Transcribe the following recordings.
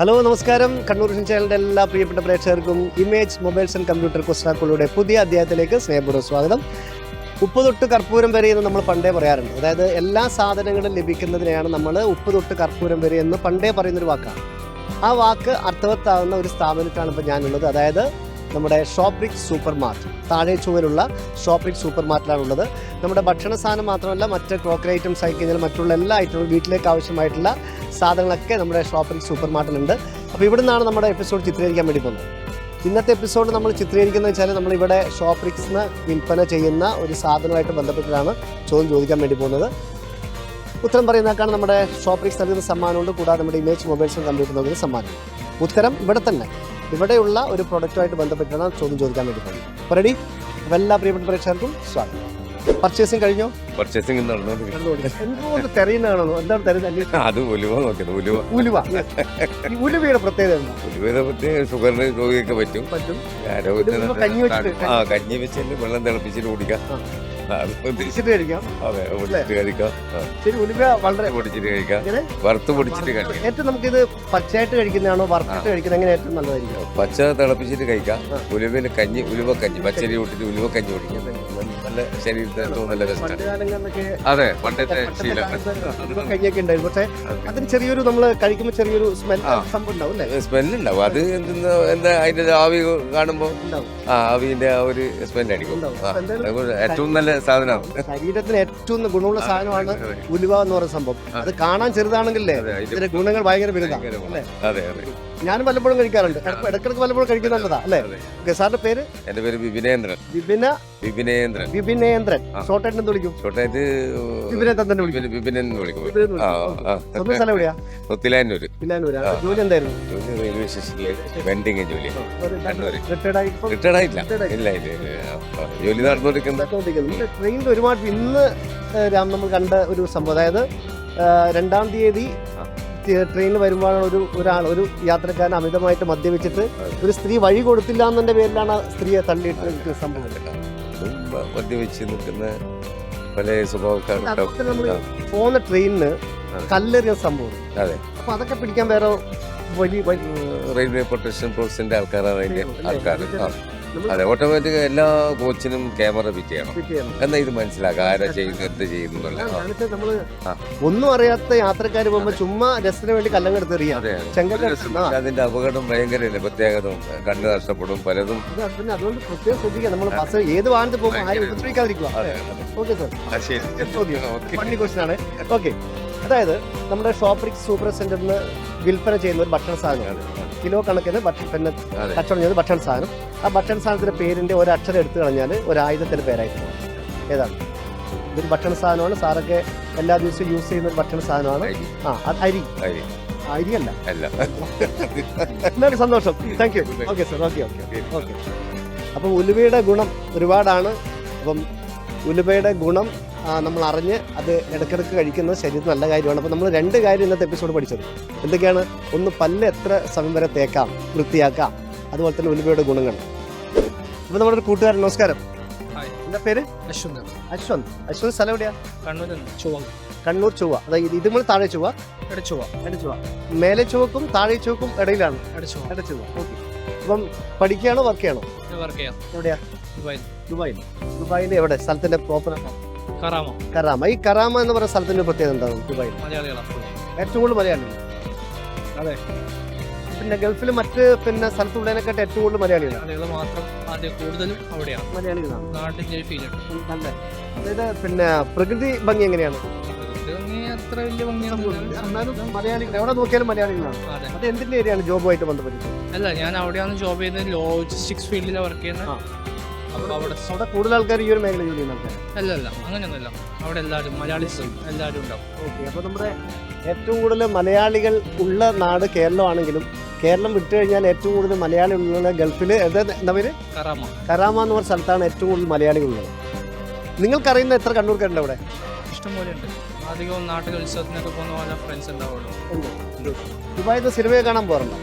Hello നമസ്കാരം. Kannur vision ചാനലിന്റെ എല്ലാ പ്രിയപ്പെട്ട പ്രേക്ഷകർക്കും ഇമേജ് മൊബൈൽസ് ആൻഡ് കമ്പ്യൂട്ടർ കുസ്റ്റാക്കുകളുടെ പുതിയ അധ്യായത്തിലേക്ക് സ്നേഹപൂർവം സ്വാഗതം. ഉപ്പ് തൊട്ട് കർപ്പൂരം വരെ എന്ന് നമ്മൾ പണ്ടേ പറയാറുണ്ട്. അതായത് എല്ലാ സാധനങ്ങളും ലഭിക്കുന്നതിനെയാണ് നമ്മൾ ഉപ്പ് തൊട്ട് കർപ്പൂരം വരെ എന്ന് പണ്ടേ പറയുന്നൊരു വാക്കാണ്. ആ വാക്ക് അർത്ഥവത്താകുന്ന ഒരു സ്ഥാപനത്തിലാണ് ഇപ്പോൾ ഞാനുള്ളത്. അതായത് നമ്മുടെ ഷോപ്രിക് സൂപ്പർ മാർട്ട് താഴെ ചുവലുള്ള ഷോപ്രിക് സൂപ്പർ മാർട്ടിലാണുള്ളത് നമ്മുടെ ഭക്ഷണ സാധനം മാത്രമല്ല മറ്റ് ക്രോക്കറി ഐറ്റംസ് ആയി കഴിഞ്ഞാൽ മറ്റുള്ള എല്ലാ ഐറ്റവും വീട്ടിലേക്ക് ആവശ്യമായിട്ടുള്ള സാധനങ്ങളൊക്കെ നമ്മുടെ ഷോപ്പിംഗ് സൂപ്പർ മാർട്ടിലുണ്ട് അപ്പോൾ ഇവിടെ നിന്നാണ് നമ്മുടെ എപ്പിസോഡ് ചിത്രീകരിക്കാൻ വേണ്ടി പോകുന്നത്. ഇന്നത്തെ എപ്പിസോഡ് നമ്മൾ ചിത്രീകരിക്കുന്നത് വെച്ചാൽ നമ്മളിവിടെ ഷോപ്രിക്സിന് വിൽപ്പന ചെയ്യുന്ന ഒരു സാധനമായിട്ട് ബന്ധപ്പെട്ടാണ് ചോദ്യം ചോദിക്കാൻ വേണ്ടി പോകുന്നത്. ഉത്തരം പറയുന്നതാക്കാണ് നമ്മുടെ ഷോപ്രിക്സ് നൽകുന്ന സമ്മാനമുണ്ട് കൂടാതെ നമ്മുടെ ഇമേജ് മൊബൈൽസും കമ്പ്യൂട്ടർ നൽകുന്ന സമ്മാനം. ഉത്തരം ഇവിടെ തന്നെ. ഇവിടെയുള്ള ഒരു പ്രൊഡക്റ്റുമായിട്ട് ബന്ധപ്പെട്ടാണ് ചോദ്യം ചോദിക്കാൻ വേണ്ടി പോകുന്നത്. അപ്പോൾ റെഡി അപ്പോൾ എല്ലാ പ്രിയപ്പെട്ട പ്രേക്ഷകർക്കും സ്വാഗതം. പർച്ചേസിംഗ് കഴിഞ്ഞോ? പർച്ചേസിംഗ് നടന്നുകൊണ്ടിരിക്കുന്നത് എന്തുകൊണ്ട് തെരയുന്നതാണോ എന്താണ് തെരയുന്നത് അത് ഉലുവ നോക്കിയത് ഉലുവ. ഉലുവ. ഈ ഉലുവയുടെ പ്രത്യേകത ഷുഗറിന് രോഗിയൊക്കെ പറ്റും. കഞ്ഞി വെച്ചിട്ട് ആ കഞ്ഞി വെച്ചിട്ട് വെള്ളം തിളപ്പിച്ചിട്ട് കുടിക്കാം. ഉദ്ദേശിച്ച് കഴിക്കാം. അതെ പൊടിച്ചിട്ട് കഴിക്കാം. ശരി ഉലുവ വളരെ പൊടിച്ചിട്ട് കഴിക്കാം. വറുത്ത് പൊടിച്ചിട്ട് കഴിക്കാം. ഏറ്റവും നമുക്കിത് പച്ചയായിട്ട് കഴിക്കുന്നതാണോ? വറുത്തിട്ട് കഴിക്കുന്നത് എങ്ങനെ ഏറ്റവും നല്ലതായിരിക്കും. പച്ച തിളപ്പിച്ചിട്ട് കഴിക്കാം. ഉലുവിന് ഉലുവയിൽ കഞ്ഞി ഉലുവ കഞ്ഞി പച്ചരി കൂട്ടിട്ട് ഉലുവ കഞ്ഞി കുടിക്കാം നല്ല ശരീരത്തിന് ഏറ്റവും നല്ല പണ്ട് രസമാണ് കാലങ്ങളിലൊക്കെ അതെ പണ്ടത്തെ ശീലം. ഉണ്ടായിരുന്നു. പക്ഷേ അതിന് ചെറിയൊരു നമ്മൾ കഴിക്കുമ്പോൾ ചെറിയൊരു സ്മെൽ. സംഭവം ഉണ്ടാവും അല്ലേ? സ്മെല്ലുണ്ടാവും അത് എന്തെന്ന് എന്താ അതിന്റെ ആവി കാണുമ്പോൾ ഉണ്ടാവും. ആ ആവിന്റെ ആ ഒരു സ്മെൽ അടിക്കും ഏറ്റവും നല്ല സാധനമാണ്. ശരീരത്തിന് ഏറ്റവും ഗുണമുള്ള സാധനമാണ്. ഉലുവ എന്ന് പറയുന്ന സംഭവം. അത് കാണാൻ ചെറുതാണെങ്കിലേ ഇതിന്റെ ഗുണങ്ങൾ ഭയങ്കര വലുതാണ് അതെ അതെ. ഞാനും പലപ്പോഴും കഴിക്കാറുണ്ട്. ഇടക്കിടക്ക് പലപ്പോഴും കഴിക്കുന്ന നല്ലതാ അല്ലേ. ഓക്കെ സാറിന്റെ പേര്? എന്റെ പേര് വിപിനേന്ദ്രൻ. വിപിന വിപിനേന്ദ്രൻ. വിപിനേന്ദ്രൻ. ഷോർട്ടായിട്ട് എന്ത് വിളിക്കും? ഷോർട്ടായിട്ട് വിപിനേന്ദ്രൻ തന്നെ വിളിക്കും. വിപിനൻ എന്ന് വിളിക്കും. സ്വന്തം സ്ഥലം എവിടെയാ? ഒത്തിലാനൂര് പിന്നാനൂരാ ആ. ജോലി എന്തായിരുന്നു? ജോലി റെയിൽവേ സ്റ്റേഷനിലെ വെൻഡിങ് ജോലി. റിട്ടയർഡ് ആയി. റിട്ടയർഡ് ആയില്ല ഇല്ല ഇല്ല. ജോലി നടന്നുകൊണ്ടിരിക്കുന്നത് ട്രെയിനിൽ ഒരുപാട് ഇന്ന് രാം നമ്മൾ കണ്ട ഒരു സംഭവം. അതായത് രണ്ടാം തീയതി. ട്രെയിനിൽ വരുമ്പോഴാണ് ഒരു ഒരാൾ ഒരു യാത്രക്കാരൻ അമിതമായിട്ട് മദ്യപിച്ചിട്ട് ഒരു സ്ത്രീ വഴി കൊടുത്തില്ല എന്നതിന്റെ പേരിലാണ് സ്ത്രീയെ തള്ളിയിട്ട് സംഭവം. മദ്യപിച്ച് നിൽക്കുന്ന പല സ്വഭാവക്കാരുണ്ടാവും പോകുന്ന ട്രെയിനിന്. കല്ലെറിയ സംഭവം. അതെ. അപ്പൊ അതൊക്കെ പിടിക്കാൻ വേറെ വലിയ റെയിൽവേ പ്രൊട്ടക്ഷൻ ഫോഴ്സിന്റെ ആൾക്കാരാണ് അതിന്റെ? ആൾക്കാർ അതെ ഓട്ടോമാറ്റിക് എല്ലാ കോച്ചിനും ക്യാമറ ഫിറ്റ് ചെയ്യണം. എന്നാ ഇത് മനസ്സിലാക്കുക ആരാ ചെയ്യുന്നു എന്ത് ചെയ്യുന്നു ഒന്നും അറിയാത്ത യാത്രക്കാർ പോകുമ്പോ ചുമ്മാ രസത്തിന് വേണ്ടി കല്ലങ്ങെടുത്ത് എറിയാം. അതിന്റെ അപകടം ഭയങ്കരല്ലേ പ്രത്യേകത കണ്ണ് നഷ്ടപ്പെടും പലതും. പിന്നെ അതുകൊണ്ട് പ്രത്യേകം ശ്രദ്ധിക്കുക നമ്മൾ ബസ് ഏത് വാഹനത്തിൽ പോകുമ്പോൾ ആരും ഉപദ്രവിക്കാതിരിക്കുക. ഓക്കെ സാർ ചോദ്യം ക്വസ്റ്റൻ ആണ്. ഓക്കെ അതായത് നമ്മുടെ ഷോപ്രിക് സൂപ്പർ സെന്ററിൽ നിന്ന് വിൽപ്പന ചെയ്യുന്ന ഒരു ഭക്ഷണ സാധനമാണ് കിലോ കണക്കിന് ഭക്ഷ പിന്നെ അതെ. കച്ചവടം ചെയ്യുന്ന ഭക്ഷണ സാധനം. ആ ഭക്ഷണ സാധനത്തിന്റെ പേരിന്റെ ഒരക്ഷരം എടുത്തു കളഞ്ഞാൽ ഒരായുധത്തിന്റെ പേരായിട്ട്. ഏതാണ്? ഇതൊരു ഭക്ഷണ സാധനമാണ്. സാറൊക്കെ എല്ലാ ദിവസവും യൂസ് ചെയ്യുന്ന ഒരു ഭക്ഷണ സാധനമാണ്. ആ അത് അരി. അരിയല്ല അല്ല. എന്നാലും സന്തോഷം. Thank you okay sir okay okay okay അപ്പം ഉലുവയുടെ ഗുണം ഒരുപാടാണ്. അപ്പം ഉലുവയുടെ ഗുണം നമ്മൾ അറിഞ്ഞ് അത് ഇടയ്ക്കിടയ്ക്ക് കഴിക്കുന്നത് ശരീരത്തിന് നല്ല കാര്യമാണ്. അപ്പം നമ്മൾ രണ്ട് കാര്യം ഇന്നത്തെ എപ്പിസോഡ് പഠിച്ചത്. എന്തൊക്കെയാണ്? ഒന്ന് പല്ല് എത്ര സമയം വരെ തേക്കാം വൃത്തിയാക്കാം. അതുപോലെ തന്നെ ഉലുവയുടെ ഗുണങ്ങൾ. അപ്പൊ നമ്മുടെ ഒരു കൂട്ടുകാരൻ നമസ്കാരം. ഹായ്. എന്താ പേര്? അശ്വന്ത്. അശ്വന്ത്. അശ്വന്ത് സ്ഥലം എവിടെയാ? കണ്ണൂർ ചുവ കണ്ണൂർ ചുവ അതായത് ഇത് നമ്മൾ താഴെ ചൊവ്വ? ഇടച്ചുവ ഇട ചൊവ്വ. മേലെ ചുവക്കും താഴെ ചുവക്കും ഇടയിലാണ്. ഇടച്ചുവ ഇട ചൊവ്വ. ഓക്കെ. അപ്പം പഠിക്കുകയാണോ വർക്ക് ചെയ്യണോ? വർക്ക് ചെയ്യാം. എവിടെയാ? ദുബായിൽ. ദുബായിൽ. എവിടെ? സ്ഥലത്തിന്റെ പ്രോപ്പർ കറാമ. കറാമ. ഈ കറാമ എന്ന് പറയുന്ന സ്ഥലത്തിന്റെ പ്രത്യേകത എന്താണ് ദുബായിൽ. മലയാളികളാണ് ഏറ്റവും കൂടുതൽ മലയാളികൾ. അതെ. പിന്നെ ഗൾഫിൽ മറ്റ് പിന്നെ സ്ഥലത്തുള്ളതിനെക്കാട്ട് ഏറ്റവും കൂടുതൽ മലയാളികളാണ്. മലയാളികൾ മാത്രം കൂടുതലും അവിടെയാണ്. മലയാളികളാണ്. ഒരു നല്ല അതായത് പിന്നെ പ്രകൃതി ഭംഗി എങ്ങനെയാണ്? ഇത് ഭംഗി അത്ര വലിയ ഭംഗിയൊന്നും എന്നാലും മലയാളികൾ എവിടെ നോക്കിയാലും മലയാളികളാണ്. അതെ. അത് എന്തിന്റെ ഏരിയയാണ് ജോബുമായിട്ട് ബന്ധപ്പെട്ട് അല്ല ഞാൻ അവിടെയാണ് ജോബ് ചെയ്യുന്നത് ലോജിസ്റ്റിക്സ് ഫീൽഡിലാണ് വർക്ക് ചെയ്യുന്നത്. അപ്പോൾ അവിടെ അവിടെ കൂടുതൽ ആൾക്കാർ ഈ ഒരു മേഖല ജോലി ചെയ്യുന്ന ആൾക്കാർ അല്ല അല്ല അങ്ങനെയൊന്നുമില്ല. അവിടെ എല്ലാവരും മലയാളീസ് എല്ലാവരും ഉണ്ടാവും. ഓക്കെ അപ്പോൾ നമ്മുടെ ഏറ്റവും കൂടുതൽ മലയാളികൾ ഉള്ള നാട് കേരളമാണെങ്കിലും കേരളം വിട്ടു കഴിഞ്ഞാൽ ഏറ്റവും കൂടുതൽ മലയാളി ഉള്ളത് ഗൾഫിൽ എന്താ പേര്? കറാമ എന്ന് പറഞ്ഞ സ്ഥലത്താണ് ഏറ്റവും കൂടുതൽ മലയാളികൾ ഉള്ളത്. നിങ്ങൾക്കറിയുന്ന എത്ര കണ്ണൂർക്കാരുണ്ട് അവിടെ? ഇഷ്ടംപോലെ ഉണ്ട് അധികവും നാട്ടിൽ ഉത്സവത്തിനൊക്കെ പോകുന്ന പോലെ ഫ്രണ്ട്സ് ഉണ്ടാവുള്ളൂ. സിനിമയെ കാണാൻ പോകാറുണ്ടോ?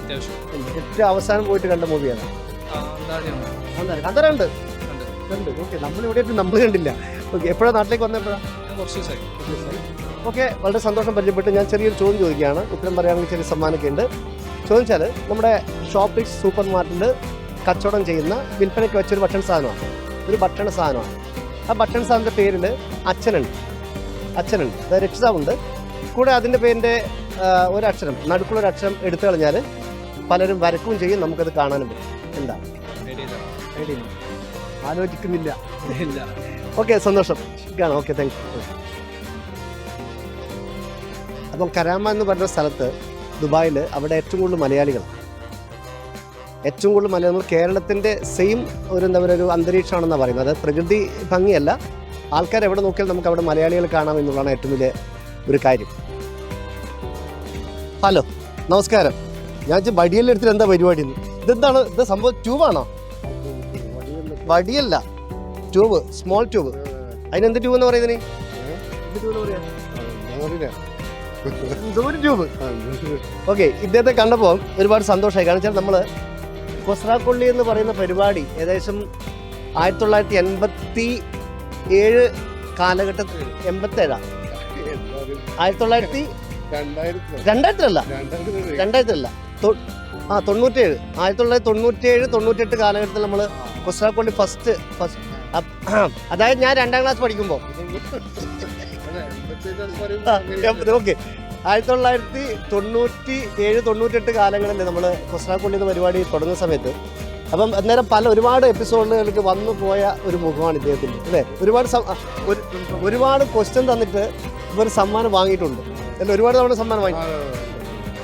അത്യാവശ്യം. ഏറ്റവും അവസാനം പോയിട്ട് കണ്ട മൂവിയാണ്. കണ്ടറുണ്ട് ഉണ്ട്. ഓക്കെ നമ്മൾ ഇവിടെ നമ്മൾ കണ്ടില്ല. ഓക്കെ എപ്പോഴാണ് നാട്ടിലേക്ക് വന്നപ്പോഴാണ് കുറച്ച് ദിവസമായി. ഓക്കെ വളരെ സന്തോഷം പരിചയപ്പെട്ട് ഞാൻ ചെറിയൊരു ചോദ്യം ചോദിക്കുകയാണ്. ഉത്തരം പറയുകയാണെങ്കിൽ ചെറിയ സമ്മാനമൊക്കെ ഉണ്ട്. ചോദിച്ചാൽ നമ്മുടെ ഷോപ്പിക്സ് സൂപ്പർ മാർക്കറ്റിൽ കച്ചവടം ചെയ്യുന്ന വിൽപ്പനയ്ക്ക് വെച്ചൊരു ഭക്ഷണ സാധനമാണ്. ഒരു ഭക്ഷണ സാധനമാണ്. ആ ഭക്ഷണ സാധനത്തിന്റെ പേരിൽ അച്ഛനുണ്ട്. അച്ഛനുണ്ട്. അതായത് രക്ഷിതാവുണ്ട്. കൂടെ അതിന്റെ പേരിന്റെ ഒരക്ഷരം നടുക്കുള്ളൊരു അക്ഷരം എടുത്തു കളഞ്ഞാൽ പലരും വരക്കുകയും ചെയ്യും. നമുക്കത് കാണാനും പറ്റും. എന്താ? ആലോചിക്കുന്നില്ല. ഓക്കെ സന്തോഷം. കാണാം ഓക്കെ താങ്ക് യു അപ്പം കരാമ എന്ന് പറഞ്ഞ സ്ഥലത്ത് ദുബായിൽ അവിടെ ഏറ്റവും കൂടുതൽ മലയാളികളാണ് ഏറ്റവും കൂടുതൽ മലയാളം നമ്മൾ കേരളത്തിന്റെ സെയിം ഒരു എന്താ പറയുക ഒരു അന്തരീക്ഷമാണെന്നാണ് പറയുന്നത്. അത് പ്രകൃതി ഭംഗിയല്ല. ആൾക്കാർ എവിടെ നോക്കിയാൽ നമുക്ക് അവിടെ മലയാളികൾ കാണാം എന്നുള്ളതാണ് ഏറ്റവും വലിയ ഒരു കാര്യം. ഹലോ നമസ്കാരം. ഞാൻ വെച്ചാൽ വടിയല്ലെടുത്തിൽ എടുത്തിട്ട് എന്താ പരിപാടി ഇതെന്താണ്? ഇത് സംഭവം ട്യൂബാണോ? വടിയല്ല. Tube small tube. അതിനെന്ത് ട്യൂബ് എന്ന് പറയുന്നത് ട്യൂബ് ഓക്കെ ഇദ്ദേഹത്തെ കണ്ടപ്പോൾ ഒരുപാട് സന്തോഷമായി. കാരണം വെച്ചാൽ നമ്മൾ കൊസ്രാക്കൊള്ളി എന്ന് പറയുന്ന പരിപാടി ഏകദേശം ആയിരത്തി തൊള്ളായിരത്തി എൺപത്തി ഏഴ് കാലഘട്ടത്തിൽ എൺപത്തേഴാണ് ആയിരത്തി തൊള്ളായിരത്തി രണ്ടായിരത്തിലല്ല. രണ്ടായിരത്തിലല്ല? ആ തൊണ്ണൂറ്റേഴ്. ആയിരത്തി തൊള്ളായിരത്തി തൊണ്ണൂറ്റേഴ് തൊണ്ണൂറ്റെട്ട് കാലഘട്ടത്തിൽ നമ്മൾ കൊസ്രാക്കൊള്ളി ഫസ്റ്റ് ഫസ്റ്റ് അതായത് ഞാൻ രണ്ടാം ക്ലാസ് പഠിക്കുമ്പോൾ ഓക്കെ ആയിരത്തി തൊള്ളായിരത്തി തൊണ്ണൂറ്റി ഏഴ് തൊണ്ണൂറ്റെട്ട് കാലങ്ങളിൽ നമ്മൾ കൊസ്രാക്കൊള്ളി എന്ന പരിപാടി തുടങ്ങുന്ന സമയത്ത് അപ്പം അന്നേരം പല ഒരുപാട് എപ്പിസോഡുകൾക്ക് വന്നു പോയ ഒരു മുഖമാണ് ഇദ്ദേഹത്തിന്റെ അല്ലേ? ഒരുപാട് ഒരുപാട് ക്വസ്റ്റ്യൻ തന്നിട്ട് ഇവർ സമ്മാനം വാങ്ങിയിട്ടുണ്ട്. അല്ല ഒരുപാട് തവണ സമ്മാനം വാങ്ങി.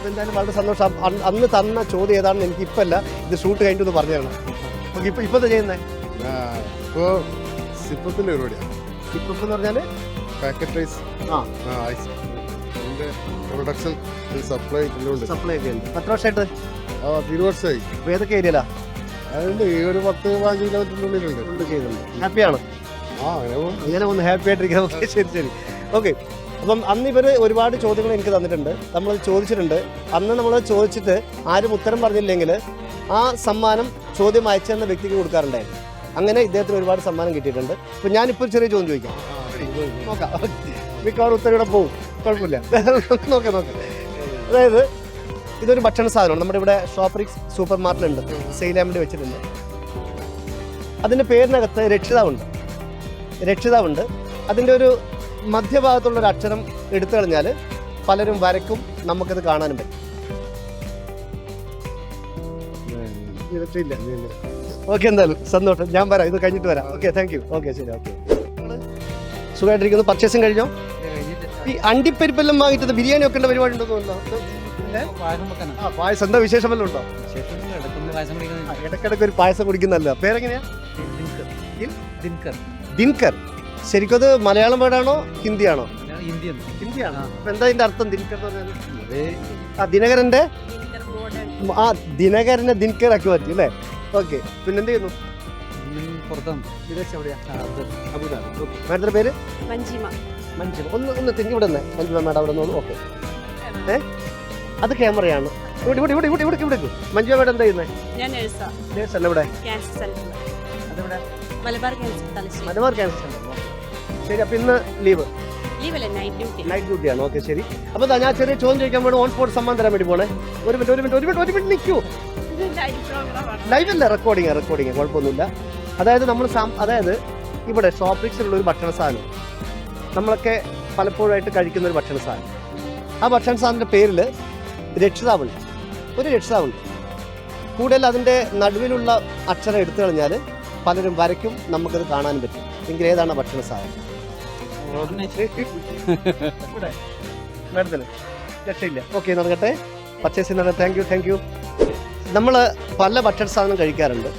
എന്തായാലും വളരെ സന്തോഷം. അന്ന് തന്ന ചോദ്യം ഏതാണെന്ന് എനിക്ക് ഇപ്പം അല്ല ഇത് ഷൂട്ട് കഴിഞ്ഞിട്ട് പറഞ്ഞു തരണം ഓക്കെ ഇപ്പം ഇപ്പം ചെയ്യുന്നത് ഇപ്പോ സിപ്പത്തിന്റെ പരിപാടിയാണ് ഇപ്പം എന്ന് പറഞ്ഞാൽ പാക്കറ്റ് റൈസ് ആ. ഐസ് അതിന്റെ പ്രൊഡക്ഷൻ സപ്ലൈ ഉണ്ട് സപ്ലൈ ഒക്കെ ഉണ്ട് പത്ത് വർഷമായിട്ട് ആ തിരു വർഷമായി ഇപ്പൊ ഏതൊക്കെ ഏരിയയിലാ? അതുകൊണ്ട് ഈ ഒരു പത്ത് പതിനഞ്ച് കിലോമീറ്ററിനുള്ളിലുണ്ട് ഉണ്ട്. ചെയ്യുന്നുണ്ട്. ഹാപ്പിയാണ് ആ അങ്ങനെ പോകും അങ്ങനെ ഒന്ന് ഹാപ്പി ആയിട്ടിരിക്കാം ഓക്കെ ശരി ശരി. ഓക്കെ അപ്പം അന്ന് ഇവർ ഒരുപാട് ചോദ്യങ്ങൾ എനിക്ക് തന്നിട്ടുണ്ട്. നമ്മൾ ചോദിച്ചിട്ടുണ്ട്. അന്ന് നമ്മൾ ചോദിച്ചിട്ട് ആരും ഉത്തരം പറഞ്ഞില്ലെങ്കിൽ ആ സമ്മാനം ചോദ്യം അയച്ചെന്ന വ്യക്തിക്ക് കൊടുക്കാറുണ്ടായിരുന്നു. അങ്ങനെ ഇദ്ദേഹത്തിന് ഒരുപാട് സമ്മാനം കിട്ടിയിട്ടുണ്ട്. അപ്പം ഞാനിപ്പോൾ ഒരു ചെറിയ ചോദ്യം ചോദിക്കാം. നോക്കാം. മിക്കവാറും ഉത്തരം ഇവിടെ പോകും കുഴപ്പമില്ല. നോക്കാം നോക്കാം. അതായത് ഇതൊരു ഭക്ഷണ സാധനമാണ്. നമ്മുടെ ഇവിടെ ഷോപ്പറിക്സ് സൂപ്പർ മാർക്കറ്റുണ്ട് വേണ്ടി വെച്ചിട്ടുണ്ട്. അതിന്റെ പേരിനകത്ത് രക്ഷിതാവുണ്ട്. രക്ഷിതാവുണ്ട്. അതിന്റെ ഒരു മധ്യഭാഗത്തുള്ള ഒരു അക്ഷരം എടുത്തു കഴിഞ്ഞാൽ പലരും വരക്കും നമുക്കത് കാണാനും പറ്റും. ഓക്കെ എന്തായാലും സന്തോഷം. ഞാൻ വരാം. ഇത് കഴിഞ്ഞിട്ട് വരാം. Okay thank you. ഓക്കെ ശരി ഓക്കെ. സുഖമായിട്ടിരിക്കുന്നു. പർച്ചേസിങ് കഴിഞ്ഞോ? ഈ അണ്ടിപ്പരിപ്പെല്ലാം വാങ്ങിച്ചത് ബിരിയാണി ഒക്കെ ഉള്ള പരിപാടി ഉണ്ടെന്ന് തോന്നുന്നു. ആ പായസം എന്താ വിശേഷം വല്ലതും ഉണ്ടോ? ഇടക്കിടക്ക് ഇടയ്ക്കിടയ്ക്ക് ഒരു പായസം കുടിക്കുന്നല്ലോ പേരെങ്ങനെയാ? ദിൻകർ. ശരിക്കും അത് മലയാളം വേർഡാണോ ഹിന്ദിയാണോ? ഹിന്ദിയാണ്. അപ്പൊ എന്താ ഇതിന്റെ അർത്ഥം ദിൻകർ എന്ന് പറഞ്ഞാൽ ആ ദിനകരന്റെ? ആ ദിനകരനെ ദിൻകർ ആക്കി മാറ്റി അല്ലേ? ഓക്കെ. പിന്നെന്ത് ചെയ്യുന്നു? പുറത്താണ് വിദേശം എവിടെയാ അബുദാബി. ഓക്കെ മാഡത്തിന്റെ പേര്? മഞ്ജിമ. മഞ്ജിമ. ഒന്ന് ഒന്ന് തിങ്ങി ഇവിടെ നിന്ന്. മഞ്ജിമ മാഡം അവിടെ നിന്ന് ഓക്കെ ഏ? അത് ക്യാമറയാണ്. ഇവിടെ ഇവിടെ ഇവിടെ ഇവിടെ ഇവിടെ ഇവിടെ മഞ്ജിമ മാഡം എന്താ ചെയ്യുന്നത് ഞാൻ നേഴ്സാ. നേഴ്സ് അല്ല ഇവിടെ? ക്യാൻസർ അതെവിടെ? Malabar cancer Thalassery. Malabar cancer centre ശരി അപ്പൊ ഇന്ന് ലീവ്? നൈറ്റ് ഡ്യൂട്ടി നൈറ്റ് ഡ്യൂട്ടിയാണ് ഓക്കെ ശരി. അപ്പൊ ഞാൻ ചെറിയ ചോദ്യം ചോദിക്കാൻ വേണ്ടി ഓൺ സ്പോട്ട് സമ്മാനം തരാൻ വേണ്ടി പോണേ. ഒരു മിനിറ്റ് ഒരു മിനിറ്റ് ഒരു മിനിറ്റ് ഒരു മിനിറ്റ് നിൽക്കൂ. ലൈവ് അല്ല റെക്കോർഡിങ് റെക്കോർഡിങ് കുഴപ്പമൊന്നുമില്ല. അതായത് നമ്മൾ അതായത് ഇവിടെ ഷോപ്പിക്സിലുള്ള ഒരു ഭക്ഷണ സാധനം നമ്മളൊക്കെ പലപ്പോഴായിട്ട് കഴിക്കുന്ന ഒരു ഭക്ഷണ സാധനം ആ ഭക്ഷണ സാധനത്തിന്റെ പേരിൽ രക്ഷിതാവുണ്ട്. ഒരു രക്ഷിതാവുണ്ട്. കൂടുതൽ അതിന്റെ നടുവിലുള്ള അക്ഷരം എടുത്തു കളഞ്ഞാൽ പലരും വരയ്ക്കും നമുക്കത് കാണാനും പറ്റും. എങ്കിൽ ഏതാണ് ഭക്ഷണ സാധനം മാഡത്തിന് രക്ഷയില്ല. ഓക്കെ നടക്കട്ടെ. പർച്ചേസ് നടക്കട്ടെ താങ്ക് യു താങ്ക് യു നമ്മൾ പല ഭക്ഷണ സാധനം കഴിക്കാറുണ്ട്.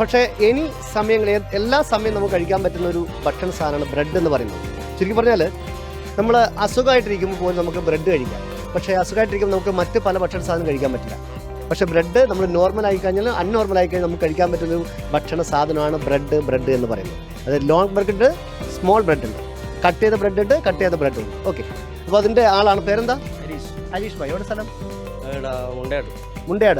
പക്ഷേ എനി സമയങ്ങളിൽ എല്ലാ സമയം നമുക്ക് കഴിക്കാൻ പറ്റുന്ന ഒരു ഭക്ഷണ സാധനമാണ് ബ്രെഡ് എന്ന് പറയുന്നത്. ശരിക്കും പറഞ്ഞാൽ നമ്മൾ അസുഖമായിട്ടിരിക്കുമ്പോൾ പോലും നമുക്ക് ബ്രെഡ് കഴിക്കാം. പക്ഷേ അസുഖമായിട്ടിരിക്കുമ്പോൾ നമുക്ക് മറ്റ് പല ഭക്ഷണ സാധനം കഴിക്കാൻ പറ്റില്ല. പക്ഷേ ബ്രെഡ് നമ്മൾ നോർമൽ ആയി കഴിഞ്ഞാൽ അൺനോർമൽ ആയി കഴിഞ്ഞാൽ നമുക്ക് കഴിക്കാൻ പറ്റുന്ന ഒരു ഭക്ഷണ സാധനമാണ് ബ്രെഡ് ബ്രെഡ് എന്ന് പറയുന്നത്. അതായത് ലോങ് ബ്രെഡ് ഉണ്ട് സ്മോൾ ബ്രെഡ് ഉണ്ട്. കട്ട് ചെയ്ത ബ്രെഡ് ഉണ്ട് കട്ട് ചെയ്ത ബ്രെഡ് ഉണ്ട്. ഓക്കെ. അപ്പോൾ അതിന്റെ ആളാണ് പേരെന്താ? ഹരീഷ് ഭായ് എവിടെ സ്ഥലം? മുണ്ടയാട്.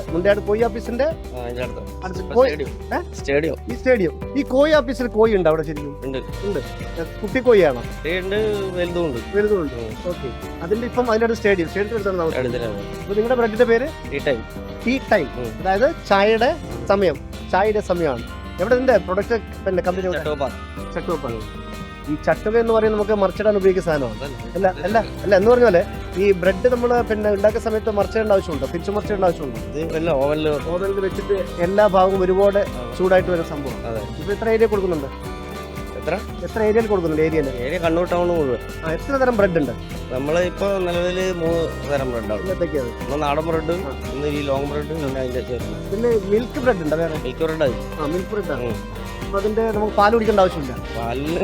മുണ്ടയാട്. കോഴി ഓഫീസിന്റെ അടുത്ത്. കോഴി ഏ? സ്റ്റേഡിയം. ഈ സ്റ്റേഡിയം. ഈ കോയി ഓഫീസിൽ കോയി ഉണ്ട് അവിടെ ശരിക്കും? ഉണ്ട്. ഉണ്ട്. കുട്ടി കോഴിയാണോ? ഉണ്ട് വലുതും ഉണ്ട്. വലുതുണ്ട് ഓക്കെ. അതിന്റെ ഇപ്പം അതിന്റെ ഒരു സ്റ്റേഡിയം അടുത്താണ് താമസം അപ്പൊ നിങ്ങളുടെ ബ്രെഡിന്റെ പേര്? Tea time. Tea time. അതായത് ചായയുടെ സമയം. ചായയുടെ സമയമാണ്. എവിടെ നിന്റെ പ്രൊഡക്റ്റ് പിന്നെ കമ്പനി ചട്ടുവപ്പാണ് ഈ ചട്ടുക എന്ന് പറയുന്നത് നമുക്ക് മറിച്ചിടാൻ ഉപയോഗിക്കുന്ന സാധനമാണ്. അല്ല അല്ല അല്ല എന്ന് പറഞ്ഞ പോലെ ഈ ബ്രെഡ് നമ്മൾ പിന്നെ ഉണ്ടാക്കുന്ന സമയത്ത് മറിച്ചിടേണ്ട ആവശ്യമുണ്ടോ? തിരിച്ചു മറിച്ചിടേണ്ട ആവശ്യമുണ്ടോ? ഓവനിൽ ഓവനിൽ വെച്ചിട്ട് എല്ലാ ഭാഗവും ഒരുപാട് ചൂടായിട്ട് വരുന്ന സംഭവം. ഇപ്പൊ എത്ര ഏരിയ കൊടുക്കുന്നുണ്ട്? എത്ര? എത്ര ഏരിയയിൽ കൊടുക്കുന്നുണ്ട് ഏരിയയിൽ ഏരിയ കണ്ണൂർ ടൗൺ മുഴുവൻ എത്ര തരം ബ്രെഡ് ഉണ്ട്? നമ്മൾ ഇപ്പൊ നിലവിൽ മൂന്ന് തരം ബ്രെഡാണ് എന്തൊക്കെയാണ് ഒന്ന് നാടൻ ബ്രെഡ് ഒന്ന് ഈ ലോങ് ബ്രെഡ് പിന്നെ പിന്നെ മിൽക്ക് ബ്രെഡ് ഉണ്ട് വേറെ? മിൽക്ക് ബ്രെഡ് ആയി ആ മിൽക്ക് ബ്രെഡ് ആണ് അതിന്റെ നമുക്ക് പാൽ കുടിക്കേണ്ട ആവശ്യമില്ല. പാൽ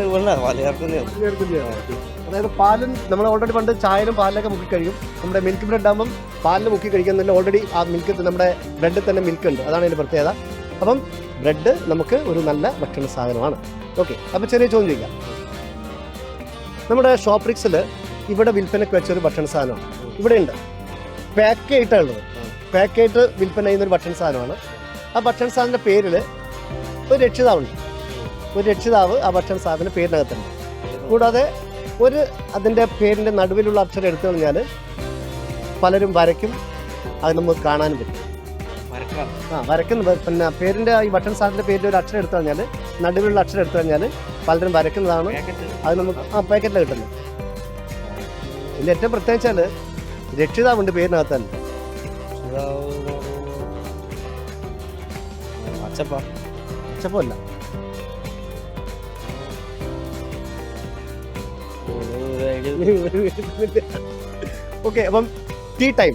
അതായത് പാലും നമ്മൾ ഓൾറെഡി പണ്ട് ചായയിലും പാലിലൊക്കെ മുക്കി കഴിയും. നമ്മുടെ മിൽക്ക് ബ്രെഡ് ആകുമ്പം പാലിൽ മുക്കി കഴിക്കുന്നില്ല ഓൾറെഡി ആ മിൽക്ക് നമ്മുടെ ബ്രെഡിൽ തന്നെ മിൽക്ക് ഉണ്ട്. അതാണ് അതിന്റെ പ്രത്യേകത. അപ്പം ബ്രെഡ് നമുക്ക് ഒരു നല്ല ഭക്ഷണ സാധനമാണ്. ഓക്കെ അപ്പം ചെറിയ ചോദ്യം ചോദിക്കാം. നമ്മുടെ ഷോപ്രിക്സിൽ ഇവിടെ വിൽപ്പനയ്ക്ക് വെച്ച ഒരു ഭക്ഷണ സാധനമാണ്. ഇവിടെ ഉണ്ട്. പാക്ക് ആയിട്ടുള്ളത്. പാക്കേറ്റ് വിൽപ്പന ചെയ്യുന്ന ഒരു ഭക്ഷണ സാധനമാണ്. ആ ഭക്ഷണ സാധനത്തിന്റെ പേരിൽ ഒരു രക്ഷിതാവുണ്ട്. ഒരു രക്ഷിതാവ് ആ ഭക്ഷണ സ്ഥാപന പേരിനകത്തുണ്ട്. കൂടാതെ ഒരു അതിന്റെ പേരിന്റെ നടുവിലുള്ള അക്ഷരം എടുത്തു കഴിഞ്ഞാൽ പലരും വരയ്ക്കും. അത് നമുക്ക് കാണാനും പറ്റും. ആ വരയ്ക്കുന്ന പിന്നെ പേരിന്റെ ഈ ഭക്ഷണ സാധനത്തിന്റെ പേരിന്റെ ഒരു അക്ഷരം എടുത്തു കഴിഞ്ഞാൽ നടുവിലുള്ള അക്ഷരം എടുത്തു കഴിഞ്ഞാൽ പലരും വരയ്ക്കുന്നതാണ്. അത് നമുക്ക് ആ പാക്കറ്റിൽ കിട്ടുന്നത്. ഇതിന്റെ ഏറ്റവും പ്രത്യേകിച്ചാൽ രക്ഷിതാവുണ്ട് പേരിനകത്ത് തന്നെ. അച്ചപ്പ അച്ചപ്പമല്ല ഓക്കെ അപ്പം ടീ ടൈം.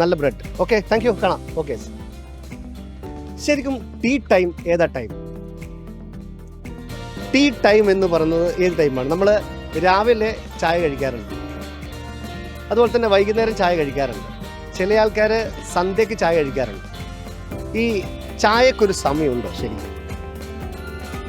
നല്ല ബ്രെഡ്. ഓക്കെ താങ്ക് യു കാണാം. ഓക്കെ. ശരിക്കും ടീ ടൈം ഏതാ ടൈം? ടീ ടൈം എന്ന് പറയുന്നത് ഏത് ടൈമാണ് നമ്മൾ രാവിലെ ചായ കഴിക്കാറുണ്ട്. അതുപോലെ തന്നെ വൈകുന്നേരം ചായ കഴിക്കാറുണ്ട്. ചില ആൾക്കാർ സന്ധ്യയ്ക്ക് ചായ കഴിക്കാറുണ്ട്. ഈ ചായക്കൊരു സമയമുണ്ടോ ശരിക്കും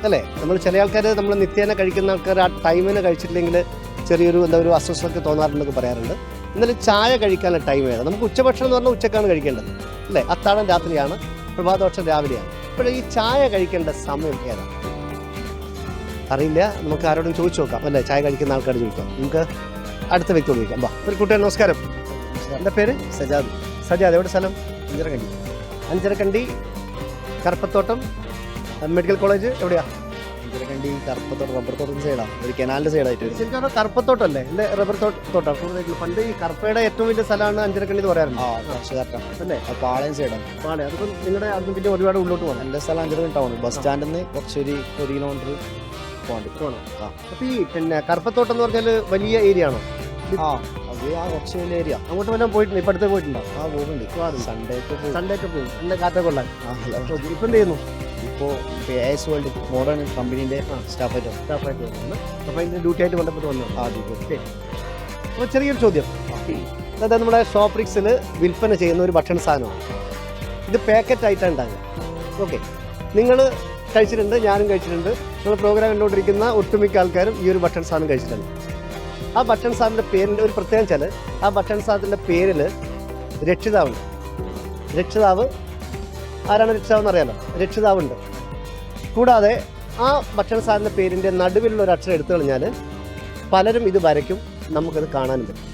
അല്ലേ? നമ്മൾ ചില ആൾക്കാർ നമ്മൾ നിത്യേന കഴിക്കുന്ന ആൾക്കാർ ആ ടൈമിന് കഴിച്ചിട്ടില്ലെങ്കിൽ ചെറിയൊരു എന്താ ഒരു അസ്വസ്ഥത തോന്നാറുണ്ടെന്നൊക്കെ പറയാറുണ്ട്. എന്നാലും ചായ കഴിക്കാനുള്ള ടൈം ഏതാണ് നമുക്ക് ഉച്ചഭക്ഷണം എന്ന് പറഞ്ഞാൽ ഉച്ചക്കാണ് കഴിക്കേണ്ടത്. അല്ലേ? അത്താഴം രാത്രിയാണ് പ്രഭാതോഷം രാവിലെയാണ്. അപ്പോൾ ഈ ചായ കഴിക്കേണ്ട സമയം ഏതാണ് അറിയില്ല. നമുക്ക് ആരോടും ചോദിച്ചു നോക്കാം. അല്ലേ? ചായ കഴിക്കുന്ന ആൾക്കാർ ചോദിക്കാം നമുക്ക് അടുത്ത വ്യക്തിയോട് ചോദിക്കാം. വാ ഒരു കൂട്ടുകാർ നമസ്കാരം. എന്റെ പേര്? സജാദ്. സജാദ്. എവിടെ സ്ഥലം? അഞ്ചരക്കണ്ടി. അഞ്ചരക്കണ്ടി കറുപ്പത്തോട്ടം മെഡിക്കൽ കോളേജ് എവിടെയാ? ഇതിരക്കണ്ടി കറുപ്പത്തോട്ടം റബ്ബർ തോട്ടം സൈഡാണ് ഒരു കനാലിന്റെ സൈഡായിട്ട് ശരിക്കും പറഞ്ഞാൽ കറുപ്പത്തോട്ടല്ലേ? അല്ലേ? റബ്ബർ തോട്ട കൂടുതലായിട്ടുള്ള പണ്ട് ഈ കറുപ്പയുടെ ഏറ്റവും വലിയ സ്ഥലമാണ് അഞ്ചരക്കണ്ടി എന്ന് പറയാറുണ്ട്. അല്ലേ? പാളയം സൈഡാണ് പാളയം. അതിപ്പം നിങ്ങളുടെ അതിന് പിന്നെ ഒരുപാട് ഉള്ളോട്ട് പോകണം എന്റെ സ്ഥലം അഞ്ചര ടൗൺ ബസ് സ്റ്റാൻഡിൽ നിന്ന് കുറച്ചൊരു ഒരു കിലോമീറ്റർ പോകണം. അപ്പോൾ അപ്പൊ ഈ പിന്നെ കറുപ്പത്തോട്ടം എന്ന് പറഞ്ഞാൽ വലിയ ഏരിയ ആണോ? ആ. ആ കുറച്ച് വലിയ ഏരിയ അങ്ങോട്ട് വല്ലതും പോയിട്ടുണ്ട്. ഇപ്പൊ അടുത്ത് പോയിട്ടുണ്ടോ. ആ പോകുന്നുണ്ട്. സൺഡേ ഒക്കെ പോകും സൺഡേ ഒക്കെ പോകും എന്നെ കാറ്റൊക്കെ കൊള്ളാൻ. ഇപ്പം എന്ത് ചെയ്യുന്നു? ഇപ്പോൾ എ എസ് വേൾഡ് മോഡേൺ കമ്പനീന്റെ സ്റ്റാഫായിട്ട് സ്റ്റാഫായിട്ട് വരുന്നത് അപ്പൊ അതിന്റെ ഡ്യൂട്ടി ആയിട്ട് ബന്ധപ്പെട്ട് വന്നു. ആ ദീപ് അപ്പോൾ ചെറിയൊരു ചോദ്യം. അതായത് നമ്മുടെ ഷോപ്രിക്സിൽ വിൽപ്പന ചെയ്യുന്ന ഒരു ഭക്ഷണ സാധനമാണ്. ഇത് പാക്കറ്റ് ആയിട്ടാണ് ഉണ്ടാകുക ഓക്കെ. നിങ്ങൾ കഴിച്ചിട്ടുണ്ട് ഞാനും കഴിച്ചിട്ടുണ്ട്. നമ്മൾ പ്രോഗ്രാം കണ്ടുകൊണ്ടിരിക്കുന്ന ഒട്ടുമിക്ക ആൾക്കാരും ഈ ഒരു ഭക്ഷണ സാധനം കഴിച്ചിട്ടുണ്ട്. ആ ഭക്ഷണ സാധനത്തിന്റെ പേരിന്റെ ഒരു പ്രത്യേകം വെച്ചാൽ ആ ഭക്ഷണ സാധനത്തിന്റെ പേരിൽ രക്ഷിതാവുണ്ട്. രക്ഷിതാവ് ആരാണ് രക്ഷിതാവെന്ന് അറിയാലോ? രക്ഷിതാവുണ്ട്. കൂടാതെ ആ ഭക്ഷണ സാധന പേരിന്റെ നടുവിലുള്ള ഒരു അക്ഷരം എടുത്തു കഴിഞ്ഞാൽ പലരും ഇത് വരയ്ക്കും നമുക്കത് കാണാനും പറ്റും.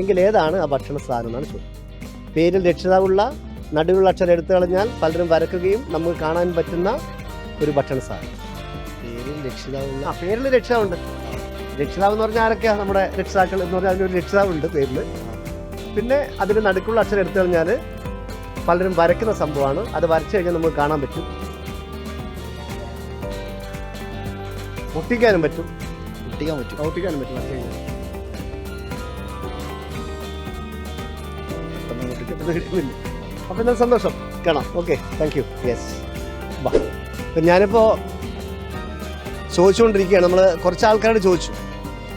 എങ്കിൽ ഏതാണ് ആ ഭക്ഷണ സാധനം എന്നാണ് ചോദ്യം പേരിൽ രക്ഷിതാവുള്ള നടുവിലുള്ള അക്ഷരം എടുത്തു കളഞ്ഞാൽ പലരും വരക്കുകയും നമുക്ക് കാണാൻ പറ്റുന്ന ഒരു ഭക്ഷണ സാധനം. പേരിൽ രക്ഷിതാവുള്ള ആ പേരിൽ രക്ഷിതാവുണ്ട്. രക്ഷിതാവ് എന്ന് പറഞ്ഞാൽ ആരൊക്കെയാ? നമ്മുടെ രക്ഷിതാക്കൾ എന്ന് പറഞ്ഞാൽ അതിനൊരു രക്ഷിതാവുണ്ട് പേരിൽ പിന്നെ അതിന് നടുക്കുള്ള അക്ഷരം എടുത്തു കഴിഞ്ഞാൽ പലരും വരയ്ക്കുന്ന സംഭവമാണ്. അത് വരച്ചു കഴിഞ്ഞാൽ നമുക്ക് കാണാൻ പറ്റും. ഒട്ടിക്കാനും പറ്റും. ഒട്ടിക്കാൻ പറ്റും. ഒട്ടിക്കാനും പറ്റും. വരച്ചു കഴിഞ്ഞാൽ. അപ്പം എന്നാൽ സന്തോഷം? കാണാം. ഓക്കെ. താങ്ക് യു യെസ് ഞാനിപ്പോൾ ചോദിച്ചുകൊണ്ടിരിക്കുകയാണ്. നമ്മൾ കുറച്ച് ആൾക്കാരോട് ചോദിച്ചു.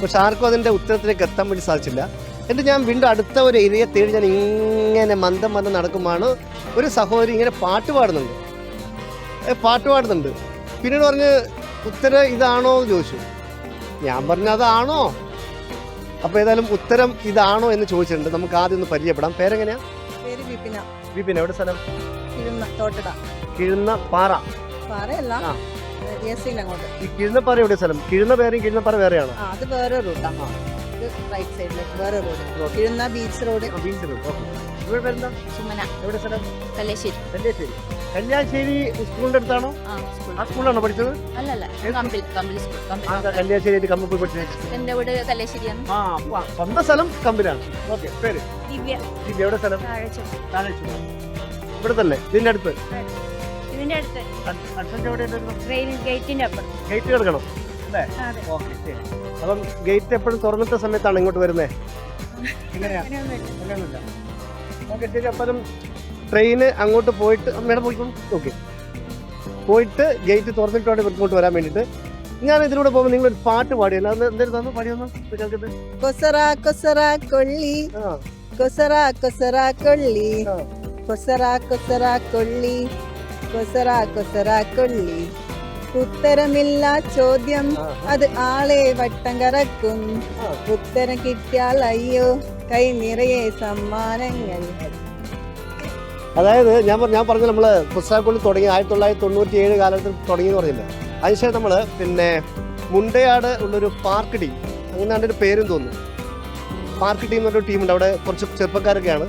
പക്ഷെ ആർക്കും അതിന്റെ ഉത്തരത്തിലേക്ക് എത്താൻ വേണ്ടി സാധിച്ചില്ല. എന്നിട്ട് ഞാൻ വീണ്ടും അടുത്ത ഒരു ഏരിയ തേടി ഞാൻ ഇങ്ങനെ മന്ദം മന്ദം നടക്കുമ്പോഴാണ് ഒരു സഹോദരി ഇങ്ങനെ പാട്ട് പാടുന്നുണ്ട്. പാട്ട് പാടുന്നുണ്ട്. പിന്നീട് പറഞ്ഞ് ഉത്തരം ഇതാണോ? എന്ന് ചോദിച്ചു. ഞാൻ പറഞ്ഞു അതാണോ? അപ്പോൾ ഏതായാലും ഉത്തരം ഇതാണോ എന്ന് ചോദിച്ചിട്ടുണ്ട്. നമുക്ക് ആദ്യം ഒന്ന് പരിചയപ്പെടാം. പേരെങ്ങനെയാ? പേര് വിപിന. വിപിൻ എവിടെ സ്ഥലം? കിഴുന്ന തോട്ടട. കിഴുന്ന പാറ. പാറയല്ല. യസീൻ അങ്ങോട്ട്. ഈ കിഴുന്നപ്പാറ എവിടെ സ്ഥലം? കിഴുന്ന വേറെയും കിഴുന്നപ്പാറ വേറെയാണ്? ആ അത് വേറെ റൂട്ടാണ് ഇത് റൈറ്റ് സൈഡിലേക്ക് വേറെ റോഡ് കിഴുന്ന ബീച്ച് റോഡ് ഇവിടെ വരുന്ന സുമന. എവിടെ സ്ഥലം? കല്ലേശ്ശേരി കല്യാശ്ശേരി. കല്യാശ്ശേരി സ്കൂളിന്റെ അടുത്താണോ? ആ സ്കൂളിലാണോ പഠിച്ചത്? അല്ലല്ല കമ്പിൽ കമ്പിൽ സ്കൂൾ കമ്പിൽ കല്യാശ്ശേരി കമ്പ് പോയി പഠിച്ചത്. എന്റെ വീട് കല്ലേശ്ശേരിയാണ് ആ സ്വന്തം സ്ഥലം കമ്പിലാണ്. ഓക്കെ പേര്? ദിവ്യ. ദിവ്യ എവിടെ സ്ഥലം? താഴെ. ഇവിടെ തന്നെ ഇതിന്റെ അടുത്ത്? ഇതിന്റെ അടുത്ത്. ട്രെയിൻ ഗേറ്റിന്റെ അപ്പുറം. ഗേറ്റ് കിടക്കണം അല്ലേ? അതെ. ഓക്കെ ശരി. അപ്പം ഗേറ്റ് എപ്പോഴും തുറന്നിട്ട സമയത്താണ് ഇങ്ങോട്ട് വരുന്നത് എങ്ങനെയാ ഓക്കെ ശരി. അപ്പം ട്രെയിന് അങ്ങോട്ട് പോയിട്ട് മേഡം പോയിക്കോളൂ ഓക്കെ പോയിട്ട് ഗേറ്റ് തുറന്നിട്ടോടെ ഇങ്ങോട്ട് വരാൻ വേണ്ടിയിട്ട്. ഞാൻ ഇതിലൂടെ പോകുമ്പോൾ നിങ്ങൾ ഒരു പാട്ട് പാടിയല്ലോ. അത് തന്നു പാടിയൊന്നും കേൾക്കട്ടെ കൊസറ കൊസറ കൊള്ളി. കൊസറ കൊസറ കൊള്ളി. കൊസറ കൊസറ കൊള്ളി. കൊസറ കൊസറ കൊള്ളി. ഉത്തരമില്ല ചോദ്യം. അത് ആളെ വട്ടം കറക്കും. ഉത്തരം കിട്ടിയാൽ അയ്യോ കൈ നിറയെ സമ്മാനങ്ങൾ. അതായത് ഞാൻ ഞാൻ പറഞ്ഞ നമ്മൾ പുസ്തകക്കൊള്ളി തുടങ്ങി ആയിരത്തി തൊള്ളായിരത്തി തൊണ്ണൂറ്റി ഏഴ് കാലത്ത് തുടങ്ങി എന്ന് പറഞ്ഞില്ലേ അതിനുശേഷം നമ്മൾ പിന്നെ മുണ്ടയാട് ഉള്ളൊരു പാർക്ക് ടീം അങ്ങനെ ഒരു പേരും തോന്നുന്നു. പാർക്ക് ടീം എന്നൊരു ടീമുണ്ട്. അവിടെ കുറച്ച് ചെറുപ്പക്കാരൊക്കെയാണ്.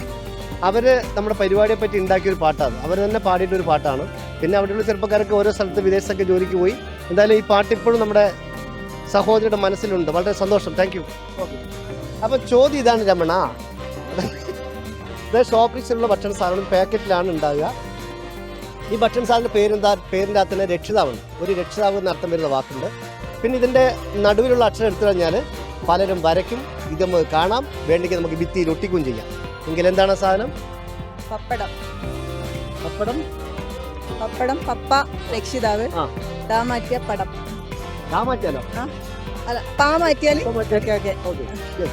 അവർ നമ്മുടെ പരിപാടിയെ പറ്റി ഉണ്ടാക്കിയൊരു പാട്ടാണ്. അവർ തന്നെ പാടിയിട്ടൊരു പാട്ടാണ്. പിന്നെ അവിടെയുള്ള ചെറുപ്പക്കാരൊക്കെ ഓരോ സ്ഥലത്ത് വിദേശത്തൊക്കെ ജോലിക്ക് പോയി. എന്തായാലും ഈ പാട്ട് ഇപ്പോഴും നമ്മുടെ സഹോദരിയുടെ മനസ്സിലുണ്ട്. വളരെ സന്തോഷം. താങ്ക് യു ഓക്കെ അപ്പോൾ ചോദ്യം ഇതാണ് രമണ. അതായത് ഷോപ്പിംഗ്സിലുള്ള ഭക്ഷണ സാധനം പാക്കറ്റിലാണ് ഉണ്ടാവുക. ഈ ഭക്ഷണ സാധനം പേരെന്താ? പേരിന്റെ അകത്ത് തന്നെ രക്ഷിതാവുണ്ട്. ഒരു രക്ഷിതാവ് എന്ന അർത്ഥം വരുന്ന വാക്കുണ്ട്. പിന്നെ ഇതിന്റെ നടുവിലുള്ള അക്ഷരം എടുത്തു കഴിഞ്ഞാൽ പലരും വരയ്ക്കും. ഇത് നമുക്ക് കാണാം. വേണ്ടെങ്കിൽ നമുക്ക് ഭിത്തിയിൽ ഒട്ടിക്കുകയും ചെയ്യാം. എങ്കിൽ എന്താണ് സാധനം? പപ്പടം. പപ്പടം? പപ്പടം പപ്പ രക്ഷിതാവ് ആ. താ മാറ്റിയ പടം ആ. മാറ്റാലോ അല്ല മാറ്റിയാൽ ഓക്കെ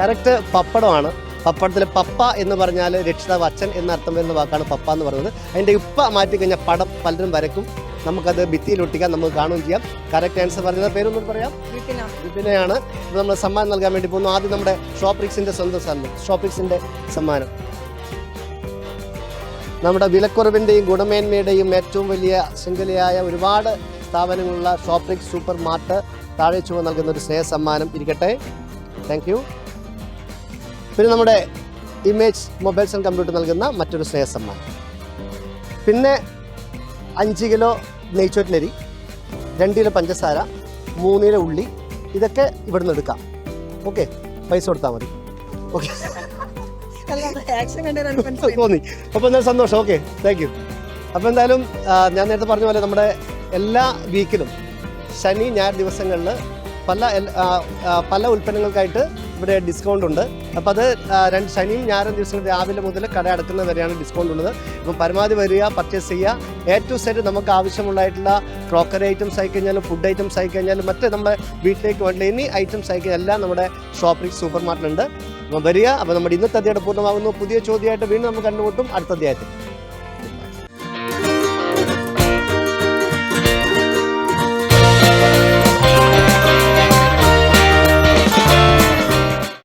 കറക്റ്റ് പപ്പടമാണ്. പപ്പടത്തിൽ പപ്പ എന്ന് പറഞ്ഞാൽ രക്ഷിതാവ് അച്ഛൻ എന്ന അർത്ഥം വരുന്ന വാക്കാണ് പപ്പ എന്ന് പറയുന്നത്. അതിന്റെ ഉപ്പ മാറ്റി കഴിഞ്ഞാൽ പടം പലരും വരക്കും നമുക്കത് ഭിത്തിയിൽ ഒട്ടിക്കാം നമുക്ക് കാണുകയും ചെയ്യാം. കറക്റ്റ് ആൻസർ പറയുന്ന പേരൊന്നും പറയാം. വിപിനയാണ് ഇപ്പോൾ നമ്മൾ സമ്മാനം നൽകാൻ വേണ്ടി പോകുന്നു ആദ്യം നമ്മുടെ ഷോപ്പിക്സിന്റെ സ്വന്തം സ്ഥലം ഷോപ്പിക്സിന്റെ സമ്മാനം. നമ്മുടെ വിലക്കുറവിന്റെയും ഗുണമേന്മയുടെയും ഏറ്റവും വലിയ ശൃംഖലയായ ഒരുപാട് സ്ഥാപനങ്ങളുള്ള ഷോപ്രിക്സ് സൂപ്പർ മാർട്ട് താഴെ ചുവ നൽകുന്ന ഒരു സ്നേഹ സമ്മാനം ഇരിക്കട്ടെ. താങ്ക് യു പിന്നെ നമ്മുടെ ഇമേജ് മൊബൈൽസ് ആൻഡ് കമ്പ്യൂട്ടർ നൽകുന്ന മറ്റൊരു സ്നേഹ സമ്മാനം പിന്നെ അഞ്ച് കിലോ നെയ്ച്ചോറ്റിനരി രണ്ട് കിലോ പഞ്ചസാര മൂന്ന് കിലോ ഉള്ളി ഇതൊക്കെ ഇവിടുന്ന് എടുക്കാം. ഓക്കെ പൈസ കൊടുത്താൽ മതി. ഓക്കെ തോന്നി. അപ്പോൾ എന്തായാലും സന്തോഷം. ഓക്കെ താങ്ക് യു അപ്പോൾ എന്തായാലും ഞാൻ നേരത്തെ പറഞ്ഞ പോലെ നമ്മുടെ എല്ലാ വീക്കിലും ശനി ഞായർ ദിവസങ്ങളിൽ പല പല ഉൽപ്പന്നങ്ങൾക്കായിട്ട് ഇവിടെ ഡിസ്കൗണ്ട് ഉണ്ട്. അപ്പോൾ അത് രണ്ട് ശനിയും ഞായറും ദിവസങ്ങൾ രാവിലെ മുതൽ കട അടക്കുന്നത് വരെയാണ് ഡിസ്കൗണ്ട് ഉള്ളത്. അപ്പം പരമാവധി വരിക പർച്ചേസ് ചെയ്യുക. എ ടു സെറ്റ് നമുക്ക് ആവശ്യമുള്ളതായിട്ടുള്ള ക്രോക്കറി ഐറ്റംസ് ആയി കഴിഞ്ഞാലും ഫുഡ് ഐറ്റംസ് ആയി കഴിഞ്ഞാലും മറ്റ് നമ്മുടെ വീട്ടിലേക്ക് വേണ്ട എനി ഐറ്റംസ് ആയി കഴിഞ്ഞാൽ എല്ലാം നമ്മുടെ ഷോപ്പിംഗ് സൂപ്പർ മാർട്ടിലുണ്ട് അപ്പം വരിക. അപ്പോൾ നമ്മുടെ ഇന്നത്തെ അധ്യായം പൂർണമാകുന്നു. പുതിയ ചോദ്യമായിട്ട് വീണ്ടും നമുക്ക് കണ്ടുമുട്ടും അടുത്ത അധ്യായത്തിൽ.